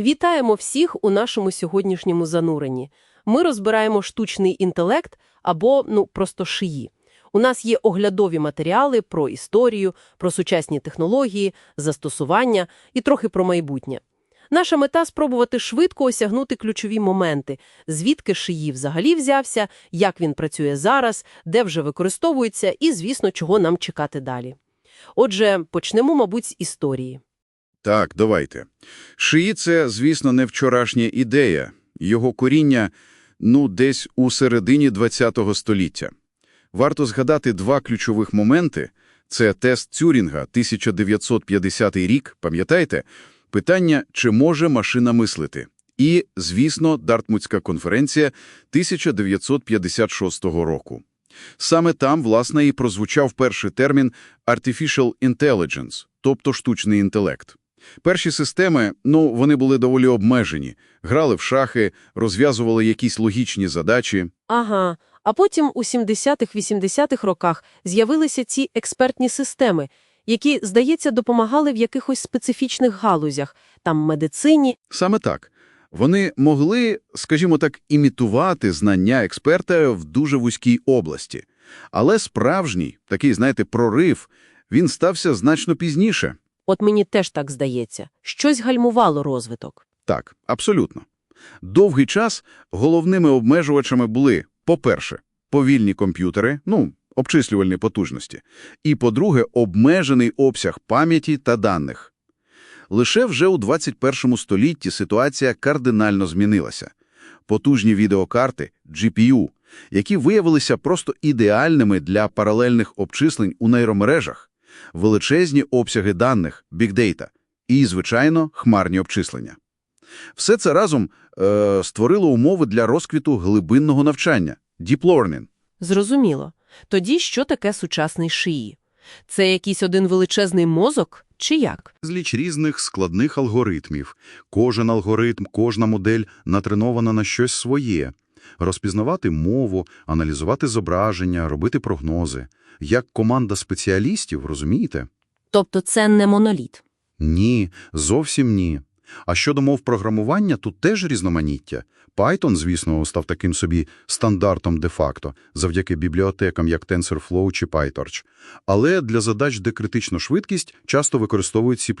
Вітаємо всіх у нашому сьогоднішньому зануренні. Ми розбираємо штучний інтелект або, ну, просто шиї. У нас є оглядові матеріали про історію, про сучасні технології, застосування і трохи про майбутнє. Наша мета – спробувати швидко осягнути ключові моменти, звідки шиї взагалі взявся, як він працює зараз, де вже використовується і, звісно, чого нам чекати далі. Отже, почнемо, мабуть, з історії. Так, давайте. Шиї – це, звісно, не вчорашня ідея. Його коріння, ну, десь у середині ХХ століття. Варто згадати два ключових моменти. Це тест Цюрінга, 1950 рік, пам'ятаєте? Питання, чи може машина мислити? І, звісно, Дартмутська конференція 1956 року. Саме там, власне, і прозвучав перший термін «artificial intelligence», тобто штучний інтелект. Перші системи, ну, вони були доволі обмежені. Грали в шахи, розв'язували якісь логічні задачі. Ага, а потім у 70-х-80-х роках з'явилися ці експертні системи, які, здається, допомагали в якихось специфічних галузях, там медицині. Саме так. Вони могли, скажімо так, імітувати знання експерта в дуже вузькій області. Але справжній, такий, знаєте, прорив, він стався значно пізніше. От мені теж так здається. Щось гальмувало розвиток. Так, абсолютно. Довгий час головними обмежувачами були, по-перше, повільні комп'ютери, ну, обчислювальні потужності, і, по-друге, обмежений обсяг пам'яті та даних. Лише вже у 21 столітті ситуація кардинально змінилася. Потужні відеокарти, GPU, які виявилися просто ідеальними для паралельних обчислень у нейромережах, величезні обсяги даних, бікдейта і, звичайно, хмарні обчислення. Все це разом е, створило умови для розквіту глибинного навчання – deep learning. Зрозуміло. Тоді що таке сучасний шиї? Це якийсь один величезний мозок чи як? Зліч різних складних алгоритмів. Кожен алгоритм, кожна модель натренована на щось своє. Розпізнавати мову, аналізувати зображення, робити прогнози. Як команда спеціалістів, розумієте? Тобто це не моноліт. Ні, зовсім ні. А щодо мов програмування, тут теж різноманіття. Python, звісно, став таким собі стандартом де-факто, завдяки бібліотекам, як TensorFlow чи PyTorch. Але для задач, де критична швидкість, часто використовують C++.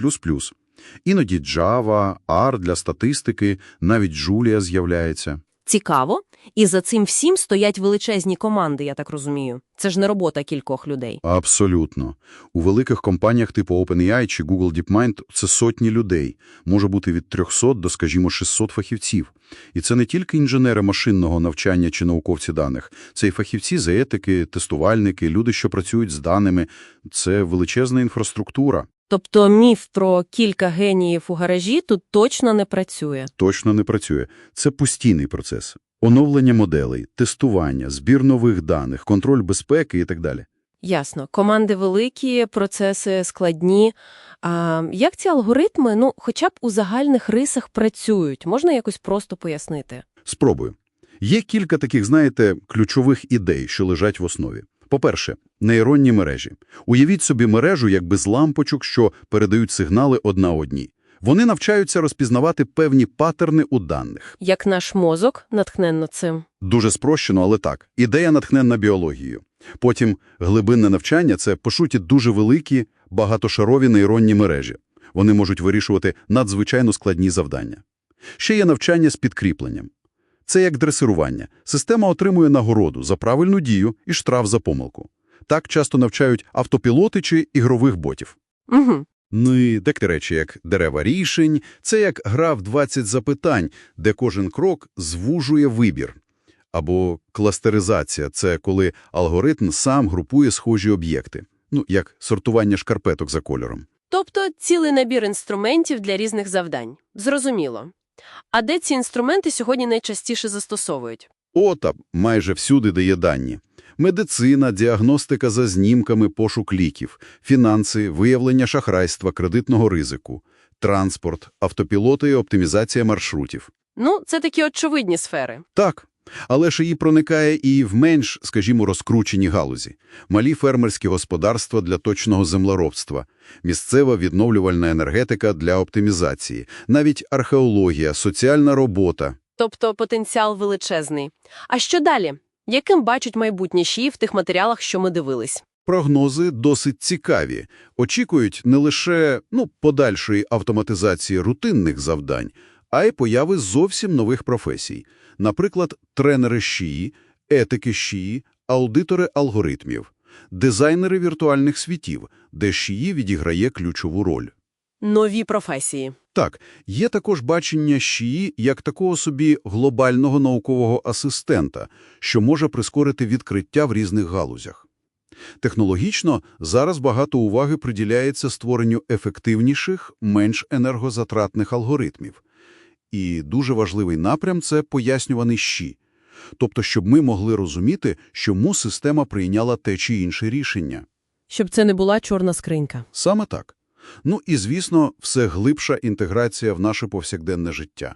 Іноді Java, R для статистики, навіть Julia з'являється. Цікаво. І за цим всім стоять величезні команди, я так розумію. Це ж не робота кількох людей. Абсолютно. У великих компаніях типу OpenAI чи Google DeepMind це сотні людей. Може бути від 300 до, скажімо, 600 фахівців. І це не тільки інженери машинного навчання чи науковці даних. Це і фахівці з етики, тестувальники, люди, що працюють з даними. Це величезна інфраструктура. Тобто міф про кілька геніїв у гаражі тут точно не працює. Точно не працює. Це постійний процес. Оновлення моделей, тестування, збір нових даних, контроль безпеки і так далі. Ясно. Команди великі, процеси складні. А як ці алгоритми, ну, хоча б у загальних рисах працюють? Можна якось просто пояснити? Спробую. Є кілька таких, знаєте, ключових ідей, що лежать в основі. По-перше, нейронні мережі. Уявіть собі мережу як без лампочок, що передають сигнали одна одній. Вони навчаються розпізнавати певні паттерни у даних. Як наш мозок натхненно цим. Дуже спрощено, але так. Ідея натхненна біологією. Потім глибинне навчання – це, по суті, дуже великі, багатошарові нейронні мережі. Вони можуть вирішувати надзвичайно складні завдання. Ще є навчання з підкріпленням. Це як дресирування. Система отримує нагороду за правильну дію і штраф за помилку. Так часто навчають автопілоти чи ігрових ботів. Угу. Ну і такі речі, як дерева рішень, це як гра в 20 запитань, де кожен крок звужує вибір. Або кластеризація – це коли алгоритм сам групує схожі об'єкти. Ну, як сортування шкарпеток за кольором. Тобто цілий набір інструментів для різних завдань. Зрозуміло. А де ці інструменти сьогодні найчастіше застосовують? Ота майже всюди дає дані. Медицина, діагностика за знімками, пошук ліків, фінанси, виявлення шахрайства, кредитного ризику, транспорт, автопілоти і оптимізація маршрутів. Ну, це такі очевидні сфери. Так, Але ж її проникає і в менш, скажімо, розкручені галузі. Малі фермерські господарства для точного землеробства, місцева відновлювальна енергетика для оптимізації, навіть археологія, соціальна робота. Тобто потенціал величезний. А що далі? Яким бачать майбутнє ШІ в тих матеріалах, що ми дивились? Прогнози досить цікаві. Очікують не лише ну, подальшої автоматизації рутинних завдань, а й появи зовсім нових професій. Наприклад, тренери ШІІ, етики ШІІ, аудитори алгоритмів, дизайнери віртуальних світів, де ШІІ відіграє ключову роль. Нові професії. Так, є також бачення ШІІ як такого собі глобального наукового асистента, що може прискорити відкриття в різних галузях. Технологічно зараз багато уваги приділяється створенню ефективніших, менш енергозатратних алгоритмів. І дуже важливий напрям – це пояснюваний ЩІ. Тобто, щоб ми могли розуміти, чому система прийняла те чи інше рішення. Щоб це не була чорна скринька. Саме так. Ну і, звісно, все глибша інтеграція в наше повсякденне життя.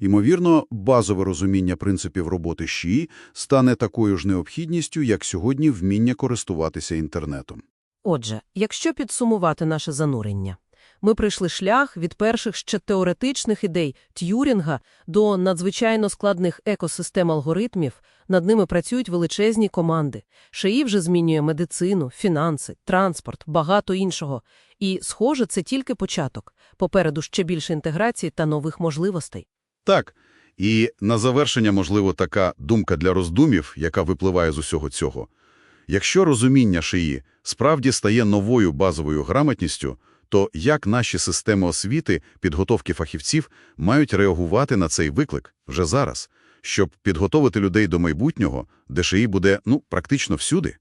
Ймовірно, базове розуміння принципів роботи ЩІ стане такою ж необхідністю, як сьогодні вміння користуватися інтернетом. Отже, якщо підсумувати наше занурення, ми пройшли шлях від перших ще теоретичних ідей Т'юрінга до надзвичайно складних екосистем алгоритмів, над ними працюють величезні команди. ШИІ вже змінює медицину, фінанси, транспорт, багато іншого. І, схоже, це тільки початок. Попереду ще більше інтеграції та нових можливостей. Так, і на завершення, можливо, така думка для роздумів, яка випливає з усього цього. Якщо розуміння шиї справді стає новою базовою грамотністю, то як наші системи освіти, підготовки фахівців мають реагувати на цей виклик вже зараз, щоб підготовити людей до майбутнього, де ШІ буде, ну, практично всюди?